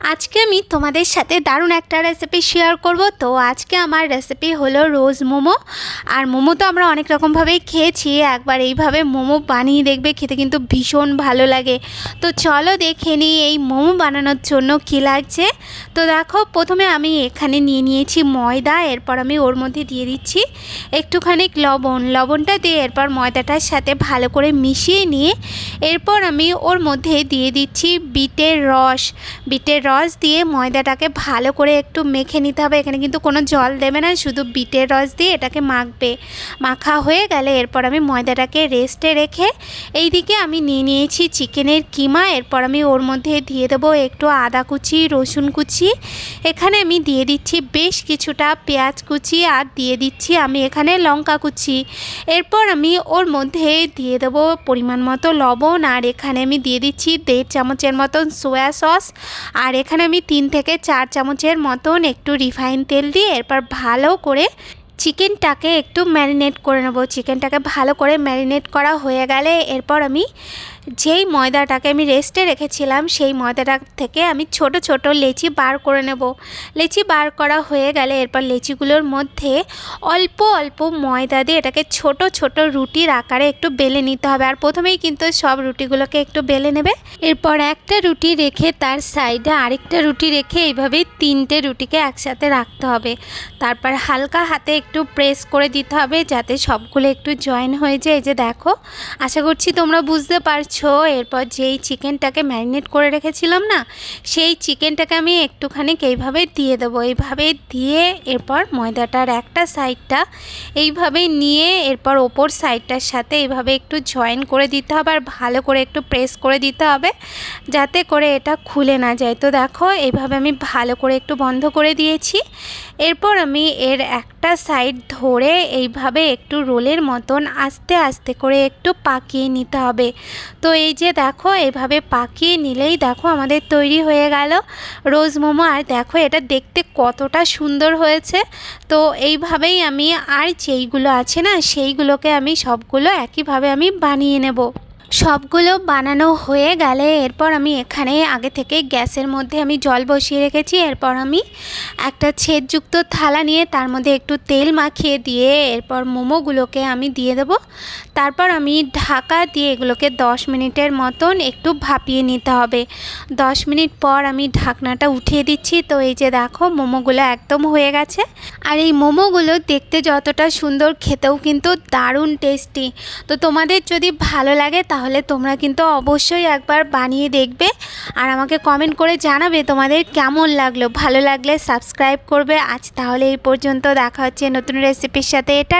আজকে আমি তোমাদের সাথে দারুণ একটা রেসিপি শেয়ার করব। তো আজকে আমার রেসিপি হলো রোজ মোমো। আর মোমো তো আমরা অনেক রকমভাবেই খেয়েছি। একবার এইভাবে মোমো বানিয়ে দেখবে, খেতে কিন্তু ভীষণ ভালো লাগে। তো চলো দেখে নিই এই মোমো বানানোর জন্য কী লাগছে। তো দেখো, প্রথমে আমি এখানে নিয়ে নিয়েছি ময়দা, এরপর আমি ওর মধ্যে দিয়ে দিচ্ছি একটুখানি লবণ। লবণটা দিয়ে এরপর ময়দাটার সাথে ভালো করে মিশিয়ে নিয়ে, এরপর আমি ওর মধ্যে দিয়ে দিচ্ছি বিটের রস। বিটের রস দিয়ে ময়দাটাকে ভালো করে একটু মেখে নিতে হবে। এখানে কিন্তু কোনো জল দেবে না, শুধু বিটের রস দিয়ে এটাকে মাখবে। মাখা হয়ে গেলে এরপর আমি ময়দাটাকে রেস্টে রেখে এইদিকে আমি নিয়ে নিয়েছি চিকেনের কিমা। এরপর আমি ওর মধ্যে দিয়ে দেবো একটু আদা কুচি, রসুন কুচি। এখানে আমি দিয়ে দিচ্ছি বেশ কিছুটা পেঁয়াজ কুচি আর দিয়ে দিচ্ছি আমি এখানে লঙ্কা কুচি। এরপর আমি ওর মধ্যে দিয়ে দেবো পরিমাণ মতো লবণ আর এখানে আমি দিয়ে দিচ্ছি দেড় চামচের মতন সোয়া সস আর এখানে আমি তিন থেকে চার চামচের মতন একটু রিফাইন তেল দিয়ে এরপর ভালো করে চিকেনটাকে একটু ম্যারিনেট করে নেব। চিকেনটাকে ভালো করে ম্যারিনেট করা হয়ে গেলে এরপর আমি যেই ময়দাটাকে আমি রেস্টে রেখেছিলাম, সেই ময়দাটা থেকে আমি ছোট ছোট লেচি বার করে নেব। লেচি বার করা হয়ে গেলে এরপর লেচিগুলোর মধ্যে অল্প অল্প ময়দা দিয়ে এটাকে ছোট ছোট রুটির আকারে একটু বেলে নিতে হবে। আর প্রথমেই কিন্তু সব রুটিগুলোকে একটু বেলে নেবে। এরপর একটা রুটি রেখে তার সাইডে আরেকটা রুটি রেখে এইভাবেই তিনটে রুটিকে একসাথে রাখতে হবে। তারপর হালকা হাতে একটু প্রেস করে দিতে হবে যাতে সবগুলো একটু জয়েন হয়ে যায়। যে দেখো, আশা করছি তোমরা বুঝতে পারছ। এরপর যেই চিকেনটাকে ম্যারিনেট করে রেখেছিলাম না, সেই চিকেনটাকে আমি একটুখানি এইভাবে দিয়ে দেবো। এইভাবে দিয়ে এরপর ময়দাটার একটা সাইডটা এইভাবে নিয়ে এরপর ওপর সাইডটার সাথে এইভাবে একটু জয়েন করে দিতে হবে আর ভালো করে একটু প্রেস করে দিতে হবে যাতে করে এটা খুলে না যায়। তো দেখো, এইভাবে আমি ভালো করে একটু বন্ধ করে দিয়েছি। এরপর আমি এর একটা সাইড ধরে এইভাবে একটু রোলের মতন আস্তে আস্তে করে একটু পাকিয়ে নিতে হবে। তো এই যে দেখো, এভাবে পাকিয়ে নিলেই দেখো আমাদের তৈরি হয়ে গেল রোজ মোমো। আর দেখো, এটা দেখতে কতটা সুন্দর হয়েছে। তো এইভাবেই আমি আর যেইগুলো আছে না, সেইগুলোকে আমি সবগুলো একইভাবে আমি বানিয়ে নেব। সবগুলো বানানো হয়ে গেলে এরপর আমি এখানে আগে থেকে গ্যাসের মধ্যে আমি জল বসিয়ে রেখেছি। এরপর আমি একটা ছেদযুক্ত থালা নিয়ে তার মধ্যে একটু তেল মাখিয়ে দিয়ে এরপর মোমোগুলোকে আমি দিয়ে দেবো। তারপর আমি ঢাকা দিয়ে এগুলোকে দশ মিনিটের মতন একটু ভাপিয়ে নিতে হবে। দশ মিনিট পর আমি ঢাকনাটা উঠিয়ে দিচ্ছি। তো এই যে দেখো, মোমোগুলো একদম হয়ে গেছে। আর এই মোমোগুলো দেখতে যতটা সুন্দর, খেতেও কিন্তু দারুণ টেস্টি। তো তোমাদের যদি ভালো লাগে তাহলে তোমরা কিন্তু অবশ্যই একবার বানিয়ে দেখবে আর আমাকে কমেন্ট করে জানাবে তোমাদের কেমন লাগল। ভালো লাগলে সাবস্ক্রাইব করবে। আজ তাহলে এই পর্যন্ত দেখা হচ্ছে নতুন রেসিপির সাথে। এটা